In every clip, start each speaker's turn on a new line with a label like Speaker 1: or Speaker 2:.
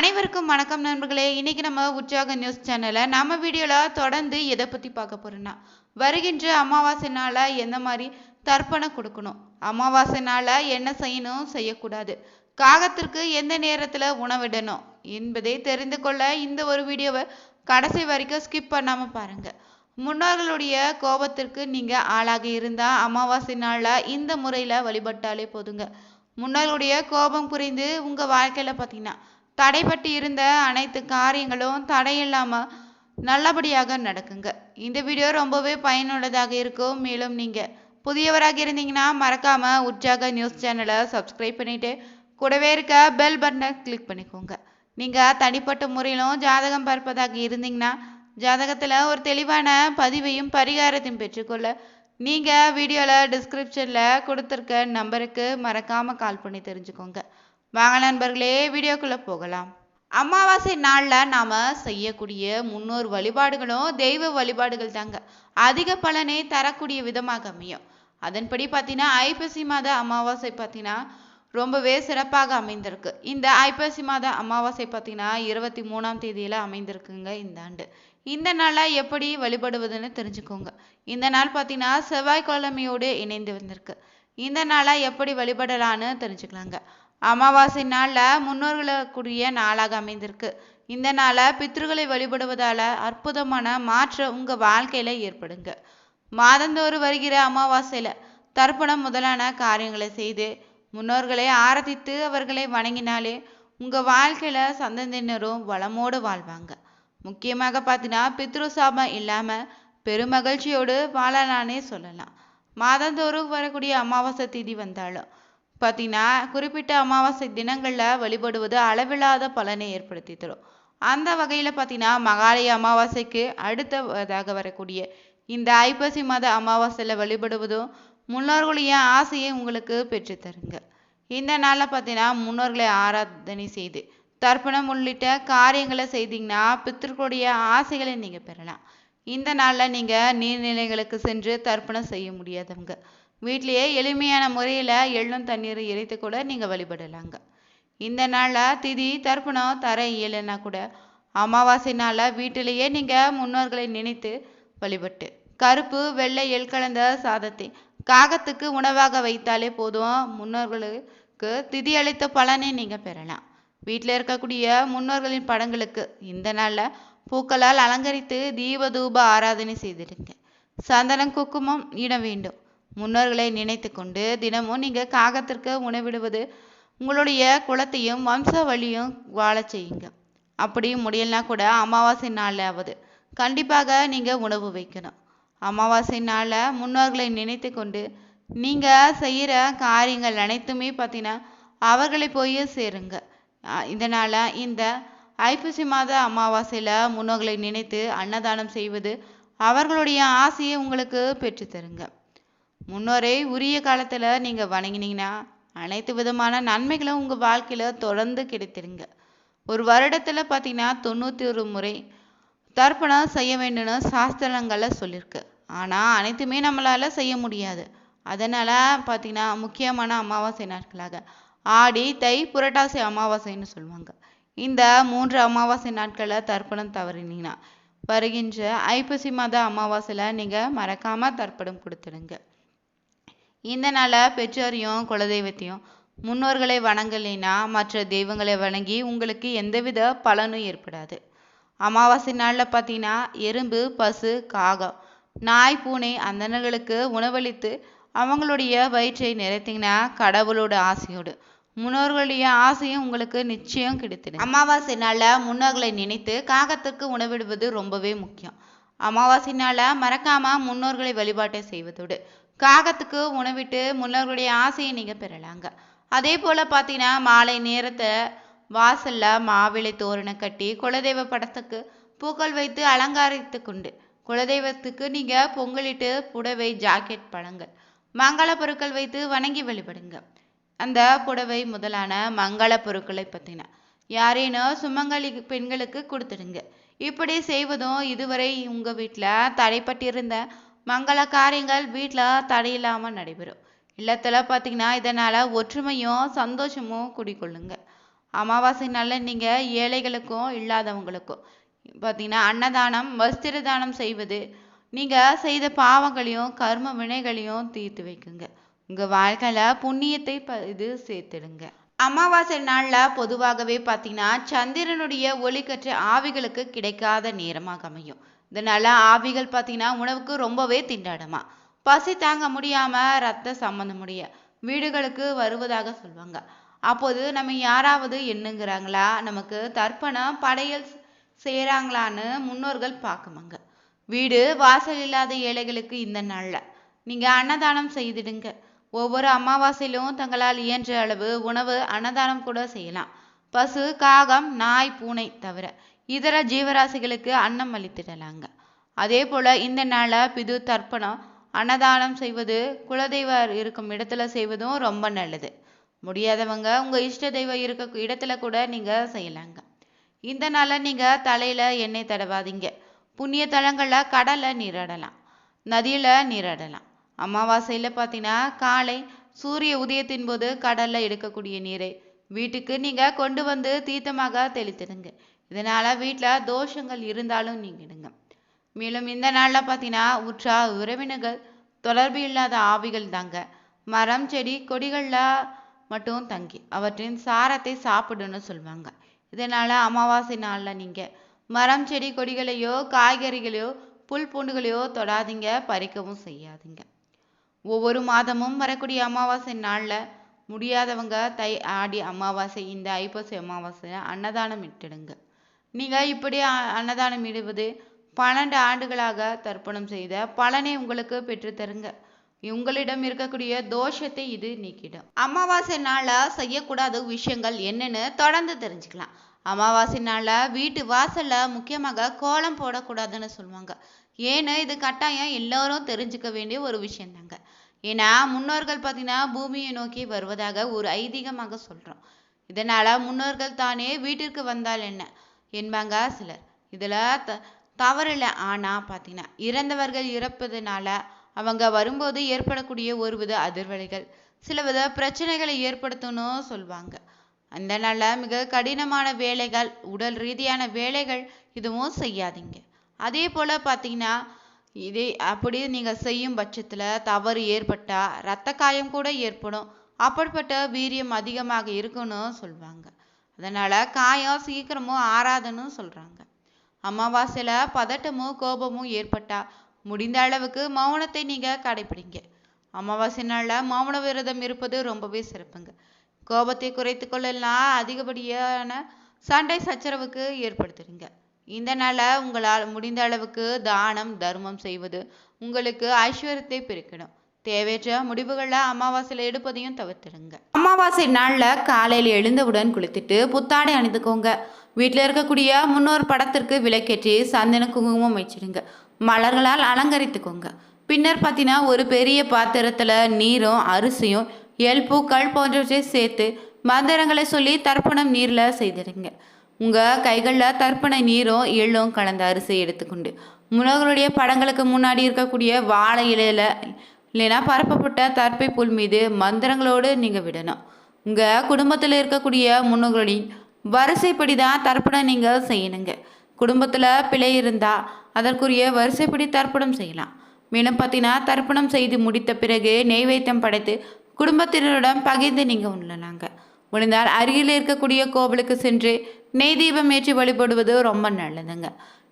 Speaker 1: அனைவருக்கும் வணக்கம் நண்பர்களே. இன்னைக்கு நம்ம உற்சாக நியூஸ் சேனல்ல நம்ம வீடியோல தொடர்ந்து எதை பத்தி பார்க்க போறோம்னா வருகின்ற அமாவாசை நாள எந்த மாதிரி தர்ப்பணம் கொடுக்கணும்? அமாவாசை நாள என்ன செய்யணும்? செய்யக்கூடாது. காகத்திற்கு எந்த நேரத்துல உணவிடணும் என்பதை தெரிந்து கொள்ள இந்த ஒரு வீடியோவை கடைசி வரைக்கும் ஸ்கிப் பண்ணாம பாருங்க. முன்னோர்களுடைய கோபத்திற்கு நீங்க ஆளாக இருந்தா அமாவாசை நாள இந்த முறையில வழிபட்டாலே போதுங்க. முன்னோர்களுடைய கோபம் புரிந்து உங்க வாழ்க்கையில பார்த்தீங்கன்னா தடைப்பட்டு இருந்த அனைத்து காரியங்களும் தடையில்லாமல் நல்லபடியாக நடக்குங்க. இந்த வீடியோ ரொம்பவே பயனுள்ளதாக இருக்கும். மேலும் நீங்க புதியவராக இருந்தீங்கன்னா மறக்காம உற்சாக நியூஸ் சேனலை சப்ஸ்கிரைப் பண்ணிட்டு கூடவே இருக்க பெல் பட்டனை கிளிக் பண்ணிக்கோங்க. நீங்க தனிப்பட்ட முறையிலும் ஜாதகம் பார்ப்பதாக இருந்தீங்கன்னா ஜாதகத்துல ஒரு தெளிவான பதிவையும் பரிகாரத்தையும் பெற்றுக்கொள்ள நீங்க வீடியோவில் டிஸ்கிரிப்ஷன்ல கொடுத்துருக்க நம்பருக்கு மறக்காம கால் பண்ணி தெரிஞ்சுக்கோங்க. வாங்க நண்பர்களே வீடியோக்குள்ள போகலாம். அமாவாசை நாளில் நாம் செய்யக்கூடிய முன்னோர் வழிபாடுகளும் தெய்வ வழிபாடுகள் தாங்க. அதிக பலனை தரக்கூடிய விதமாக அமையும். அதன்படி பார்த்தீங்கன்னா ஐப்பசி மாத அமாவாசை பார்த்தீங்கன்னா ரொம்பவே சிறப்பாக அமைந்திருக்கு. இந்த ஐப்பசி மாத அமாவாசை பார்த்தீங்கன்னா இருபத்தி மூணாம் தேதியில் அமைந்திருக்குங்க இந்த ஆண்டு. இந்த நாளை எப்படி வழிபடுவதுன்னு தெரிஞ்சுக்கோங்க. இந்த நாள் பார்த்தீங்கன்னா செவ்வாய்க்கிழமையோடு இணைந்து வந்திருக்கு. இந்த நாளை எப்படி வழிபடலான்னு தெரிஞ்சுக்கலாங்க. அமாவாசை நாளில் முன்னோர்களுக்குரிய நாளாக அமைந்திருக்கு. இந்த நாளை பித்ருகளை வழிபடுவதால் அற்புதமான மாற்றம் உங்கள் வாழ்க்கையில் ஏற்படுங்க. மாதந்தோறும் வருகிற அமாவாசையில் தர்ப்பணம் முதலான காரியங்களை செய்து முன்னோர்களை ஆராதித்து அவர்களை வணங்கினாலே உங்கள் வாழ்க்கையில் சந்ததியினரும் வளமோடு வாழ்வாங்க. முக்கியமாக பார்த்தீங்கன்னா பித்ரு சாபம் இல்லாமல் பெருமகிழ்ச்சியோடு வாழலானே சொல்லலாம். மாதந்தோறும் வரக்கூடிய அமாவாசை திதி வந்தாலும் பார்த்தீங்கன்னா குறிப்பிட்ட அமாவாசை தினங்கள்ல வழிபடுவது அளவில்லாத பலனை ஏற்படுத்தி தரும் அந்த வகையில பார்த்தீங்கன்னா மகாலய அமாவாசைக்கு அடுத்ததாக வரக்கூடிய இந்த ஐப்பசி மாத அமாவாசையில் வழிபடுவதும் முன்னோர்களுடைய ஆசையை உங்களுக்கு பெற்றுத்தருங்க இந்த நாளில் பார்த்தீங்கன்னா முன்னோர்களை ஆராதனை செய்து தர்ப்பணம் உள்ளிட்ட காரியங்களை செய்தீங்கன்னா பித்தர்களுடைய ஆசைகளை நீங்கள் பெறலாம். இந்த நாளில் நீங்கள் நீர்நிலைகளுக்கு சென்று தர்ப்பணம் செய்ய முடியாதவங்க. வீட்டிலேயே எளிமையான முறையில் எள்ளும் தண்ணீர் இறைத்து கூட நீங்கள் வழிபடலாங்க. இந்த நாளில் திதி தர்ப்பணம் தர இயலைன்னா கூட அமாவாசை நாளில் வீட்டிலேயே நீங்கள் முன்னோர்களை நினைத்து வழிபட்டு கருப்பு வெள்ளை எள் கலந்த சாதத்தை காகத்துக்கு உணவாக வைத்தாலே போதும். முன்னோர்களுக்கு திதி அளித்த பலனை நீங்கள் பெறலாம். வீட்டில் இருக்கக்கூடிய முன்னோர்களின் படங்களுக்கு இந்த நாளில் பூக்களால் அலங்கரித்து தீப தூப ஆராதனை செய்திருங்க சந்தனம் குக்குமம் இட வேண்டும். முன்னோர்களை நினைத்து கொண்டு தினமும் நீங்கள் காகத்திற்கு உணவிடுவது உங்களுடைய குலத்தையும் வம்ச வழியும் வாழச் செய்யுங்க. அப்படி முடியலனா கூட அமாவாசை நாளாவது கண்டிப்பாக நீங்கள் உணவு வைக்கணும். அமாவாசை நாளில் முன்னோர்களை நினைத்து கொண்டு நீங்கள் செய்கிற காரியங்கள் அனைத்துமே பார்த்தீங்கன்னா அவர்களை போய் சேருங்க. இதனால் இந்த ஐப்பசி மாத அமாவாசையில் முன்னோர்களை நினைத்து அன்னதானம் செய்வது அவர்களுடைய ஆசையை உங்களுக்கு பெற்றுத்தருங்க. முன்னோரை உரிய காலத்தில் நீங்கள் வணங்கினீங்கன்னா அனைத்து விதமான நன்மைகளும் உங்கள் வாழ்க்கையில் தொடர்ந்து கிடைத்திருங்க ஒரு வருடத்தில் பார்த்தீங்கன்னா தொண்ணூற்றி ஒரு முறை தர்ப்பணம் செய்ய வேண்டும்னு சாஸ்திரங்களில் சொல்லியிருக்கு ஆனால் அனைத்துமே நம்மளால் செய்ய முடியாது. அதனால் பார்த்தீங்கன்னா முக்கியமான அமாவாசை நாட்களாக. ஆடி தை புரட்டாசி அமாவாசைன்னு சொல்லுவாங்க. இந்த மூன்று அமாவாசை நாட்களில் தர்ப்பணம் தவறினீங்கன்னா வருகின்ற ஐப்பசி மாத அமாவாசையில் நீங்கள் மறக்காமல் தர்ப்பணம் கொடுத்துடுங்க. இந்த நாளில் பெற்றோரையும் குலதெய்வத்தையும் முன்னோர்களை வணங்கலைன்னா மற்ற தெய்வங்களை வணங்கி உங்களுக்கு எந்தவித பலனும் ஏற்படாது. அமாவாசை நாளில் பார்த்தீங்கன்னா எறும்பு பசு காகம் நாய் பூனை அந்தனர்களுக்கு உணவளித்து அவங்களுடைய வயிற்றை நிறைத்தீங்கன்னா கடவுளோட ஆசையோடு முன்னோர்களுடைய ஆசையும் உங்களுக்கு நிச்சயம் கிடைத்திடும் அமாவாசை நாளில் முன்னோர்களை நினைத்து காகத்திற்கு உணவிடுவது ரொம்பவே முக்கியம். அமாவாசை நாளில் மறக்காம முன்னோர்களை வழிபாட்டை செய்வதோடு காகத்துக்கு உணவிட்டு முன்னோர்களுடைய ஆசையை நீங்கள் பெறலாங்க. அதே போல் பார்த்தீங்கன்னா மாலை நேரத்தை வாசல்ல மாவிளை தோரணம் கட்டி குலதெய்வ படத்துக்கு பூக்கள் வைத்து அலங்காரித்து கொண்டு குலதெய்வத்துக்கு நீங்கள் பொங்கலிட்டு புடவை ஜாக்கெட் பழங்கள் மங்கள பொருட்கள் வைத்து வணங்கி வழிபடுங்க. அந்த புடவை முதலான மங்கள பொருட்களை பற்றின யாரேனும் சுமங்கலி பெண்களுக்கு கொடுத்துடுங்க. இப்படி செய்வதும் இதுவரை உங்கள் வீட்டில் தடைப்பட்டிருந்த மங்கள காரியங்கள் வீட்டில் தடையில்லாமல் நடைபெறும். இல்லத்தில் பார்த்தீங்கன்னா இதனால் ஒற்றுமையும் சந்தோஷமும் குடிக்கொள்ளுங்க அமாவாசை நாளில் நீங்கள் ஏழைகளுக்கும் இல்லாதவங்களுக்கும் பார்த்தீங்கன்னா அன்னதானம் வஸ்திர தானம் செய்வது நீங்கள் செய்த பாவங்களையும் கர்ம வினைகளையும் தீர்த்து வைக்குங்க. உங்கள் வாழ்க்கையில் புண்ணியத்தை ப இது சேர்த்துடுங்க. அமாவாசை நாளில் பொதுவாகவே பார்த்தீங்கன்னா சந்திரனுடைய ஒளிக்கற்று ஆவிகளுக்கு கிடைக்காத நேரமாக அமையும். இதனால ஆவிகள் பார்த்தீங்கன்னா உணவுக்கு ரொம்பவே திண்டாடமா. பசி தாங்க முடியாம ரத்த சம்பந்தமுடைய வீடுகளுக்கு வருவதாக சொல்லுவாங்க அப்போது நம்ம யாராவது எண்ணுங்கிறாங்களா? நமக்கு தர்ப்பணம் படையல் செய்கிறாங்களான்னு முன்னோர்கள் பார்க்குமாங்க. வீடு வாசல் இல்லாத ஏழைகளுக்கு இந்த நாளில் நீங்கள் அன்னதானம் செய்திடுங்க. ஒவ்வொரு அமாவாசையிலும் தங்களால் இயன்ற அளவு உணவு அன்னதானம் கூட செய்யலாம். பசு காகம் நாய் பூனை தவிர இதர ஜீவராசிகளுக்கு அன்னம் அளித்திடலாங்க. அதே போல இந்த நாள பிது தர்ப்பணம் அன்னதானம் செய்வது குலதெய்வம் இருக்கும் இடத்துல செய்வதும் ரொம்ப நல்லது. முடியாதவங்க உங்க இஷ்ட தெய்வம் இருக்க இடத்துல கூட நீங்க செய்யலாங்க. இந்த நாள நீங்க தலையில எண்ணெய் தடவாதீங்க. புண்ணிய தலங்கள்ல கடல்ல நீராடலாம். நதியில நீராடலாம். அமாவாசையில பார்த்தீங்கன்னா காலை சூரிய உதயத்தின் போது கடல்ல எடுக்கக்கூடிய நீரை வீட்டுக்கு நீங்க கொண்டு வந்து தீர்த்தமாக தெளித்திடுங்க. இதனால் வீட்டில் தோஷங்கள் இருந்தாலும் நீங்கிடுங்க. மேலும் இந்த நாளில் பார்த்தீங்கன்னா உற்றா உறவினர்கள் தொடர்பு இல்லாத ஆவிகள் தாங்க. மரம் செடி கொடிகளில் மட்டும் தங்கி அவற்றின் சாரத்தை சாப்பிடுன்னு சொல்லுவாங்க இதனால் அமாவாசை நாளில் நீங்கள் மரம் செடி கொடிகளையோ காய்கறிகளையோ புல் பூண்டுகளையோ தொடாதீங்க பறிக்கவும் செய்யாதீங்க. ஒவ்வொரு மாதமும் வரக்கூடிய அமாவாசை நாளில் முடியாதவங்க தை ஆடி அமாவாசை இந்த ஐப்பசி அமாவாசை அன்னதானம் இட்டுடுங்க. நீங்கள் இப்படி அன்னதானம் இடுவது பன்னெண்டு ஆண்டுகளாக தர்ப்பணம் செய்த பலனை உங்களுக்கு பெற்றுத்தருங்க உங்களிடம் இருக்கக்கூடிய தோஷத்தை இது நீக்கிடும். அமாவாசை நாளில் செய்யக்கூடாத விஷயங்கள் என்னன்னு தொடர்ந்து தெரிஞ்சுக்கலாம். அமாவாசை நாளில் வீட்டு வாசல்ல முக்கியமாக கோலம் போடக்கூடாதுன்னு சொல்லுவாங்க. ஏன்னு இது கட்டாயம் எல்லோரும் தெரிஞ்சுக்க வேண்டிய ஒரு விஷயந்தாங்க ஏன்னா முன்னோர்கள் பார்த்தீங்கன்னா பூமியை நோக்கி வருவதாக ஒரு ஐதீகமாக சொல்றோம். இதனால முன்னோர்கள் தானே வீட்டிற்கு வந்தால் என்ன? என்பாங்க சிலர். இதில் த தவறில்லை. ஆனால் பார்த்தீங்கன்னா இறந்தவர்கள் இறப்பதுனால அவங்க வரும்போது ஏற்படக்கூடிய ஒருவித அதிர்வலைகள் சிலவித பிரச்சனைகளை ஏற்படுத்தணும் சொல்லுவாங்க அந்த நாளில் மிக கடினமான வேலைகள் உடல் ரீதியான வேலைகள் இதுவும் செய்யாதீங்க. அதே போல் பார்த்தீங்கன்னா இதே அப்படி நீங்கள் செய்யும் பட்சத்தில் தவறு ஏற்பட்டால் இரத்த காயம் கூட ஏற்படும். அப்படிப்பட்ட வீரியம் அதிகமாக இருக்குன்னு சொல்லுவாங்க அதனால காயம் சீக்கிரமும் ஆறாதுன்னு சொல்றாங்க. அமாவாசையில பதட்டமும் கோபமும் ஏற்பட்டா முடிந்த அளவுக்கு மௌனத்தை நீங்க கடைபிடிங்க அமாவாசை நாளில் மௌன விரதம் இருப்பது ரொம்பவே சிறப்புங்க. கோபத்தை குறைத்து கொள்ளலாம் அதிகப்படியான சண்டை சச்சரவுக்கு ஏற்படுத்துறீங்க. இந்த நாளை உங்களால் முடிந்த அளவுக்கு தானம் தர்மம் செய்வது உங்களுக்கு ஐஸ்வர்யத்தை பெருக்கிடும் தேவையற்ற முடிவுகளை அமாவாசையில் எடுப்பதையும் தவிர்த்துடுங்க அமாவாசை நாளில் காலையில் எழுந்தவுடன் குளித்துட்டு புத்தாடை அணிந்துக்கோங்க. வீட்டில் இருக்கக்கூடிய முன்னோர் படத்திற்கு விளக்கேற்றி சந்தன குங்குமம் வச்சிடுங்க. மலர்களால் அலங்கரித்துக்கோங்க. பின்னர் பார்த்தீங்கன்னா ஒரு பெரிய பாத்திரத்தில் நீரும் அரிசியும் எல் பூக்கள் போன்றவற்றை சேர்த்து மந்திரங்களை சொல்லி தர்ப்பணம் நீரில் செய்திடுங்க. உங்கள் கைகளில் தர்ப்பண நீரும் எள்ளும் கலந்த அரிசி எடுத்துக்கொண்டு முன்னோர்களுடைய படங்களுக்கு முன்னாடி இருக்கக்கூடிய வாழை இலையில இல்லைன்னா பரப்பப்பட்ட தற்பை புல் மீது மந்திரங்களோடு நீங்கள் விடணும். உங்கள் குடும்பத்தில் இருக்கக்கூடிய முன்னோர்களின் வரிசைப்படி தான் தர்ப்பணம் நீங்கள் செய்யணுங்க. குடும்பத்தில் பிழை இருந்தால் அதற்குரிய வரிசைப்படி தர்ப்பணம் செய்யலாம். மேலும் பார்த்தீங்கன்னா தர்ப்பணம் செய்து முடித்த பிறகு நெய்வேத்தியம் படைத்து குடும்பத்தினரிடம் பகிர்ந்து நீங்கள் உண்ணலாங்க. முடிந்தால் அருகில் இருக்கக்கூடிய கோவிலுக்கு சென்று நெய் தீபம் ஏற்றி வழிபடுவது ரொம்ப நல்லதுங்க.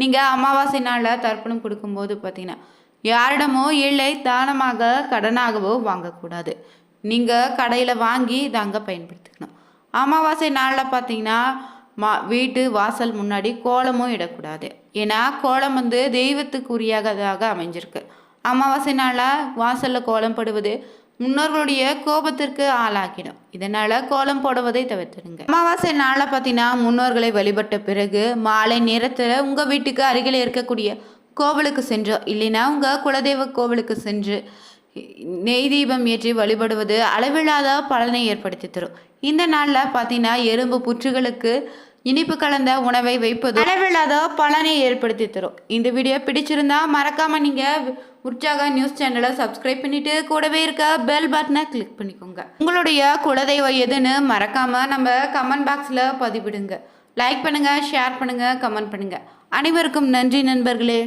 Speaker 1: நீங்கள் அமாவாசை நாளில் தர்ப்பணம் கொடுக்கும்போது பார்த்தீங்கன்னா யாரிடமோ இல்லை தானமாக கடனாகவோ வாங்கக்கூடாது. நீங்கள் கடையில் வாங்கி தாங்க பயன்படுத்திக்கணும். அமாவாசை நாளில் பார்த்தீங்கன்னா மா வீட்டு வாசல் முன்னாடி கோலமும் இடக்கூடாது. ஏன்னா கோலம் வந்து தெய்வத்துக்குரியதாக அமைஞ்சிருக்கு. அமாவாசை நாளில் வாசலில் கோலம் போடுவது முன்னோர்களுடைய கோபத்திற்கு ஆளாக்கிடும். இதனால் கோலம் போடுவதை தவிர்த்துடுங்க. அமாவாசை நாளில் பார்த்தீங்கன்னா முன்னோர்களை வழிபட்ட பிறகு மாலை நேரத்தில் உங்கள் வீட்டுக்கு அருகில் இருக்கக்கூடிய கோவிலுக்கு சென்று இல்லைன்னா உங்கள் குலதெய்வ கோவிலுக்கு சென்று நெய் தீபம் ஏற்றி வழிபடுவது அளவில்லாத பலனை ஏற்படுத்தி தரும். இந்த நாளில் பார்த்தீங்கன்னா எறும்பு புற்றுகளுக்கு இனிப்பு கலந்த உணவை வைப்பது அளவில்லாத பலனை ஏற்படுத்தி தரும். இந்த வீடியோ பிடிச்சிருந்தா மறக்காமல் நீங்கள் உற்சாக நியூஸ் சேனலை சப்ஸ்கிரைப் பண்ணிவிட்டு கூடவே இருக்க பெல் பட்டனை கிளிக் பண்ணிக்கோங்க. உங்களுடைய குலதெய்வம் எதுன்னு மறக்காமல் நம்ம கமெண்ட் பாக்ஸில் பதிவிடுங்க. லைக் பண்ணுங்கள் ஷேர் பண்ணுங்கள் கமெண்ட் பண்ணுங்கள் அனைவருக்கும் நன்றி நண்பர்களே.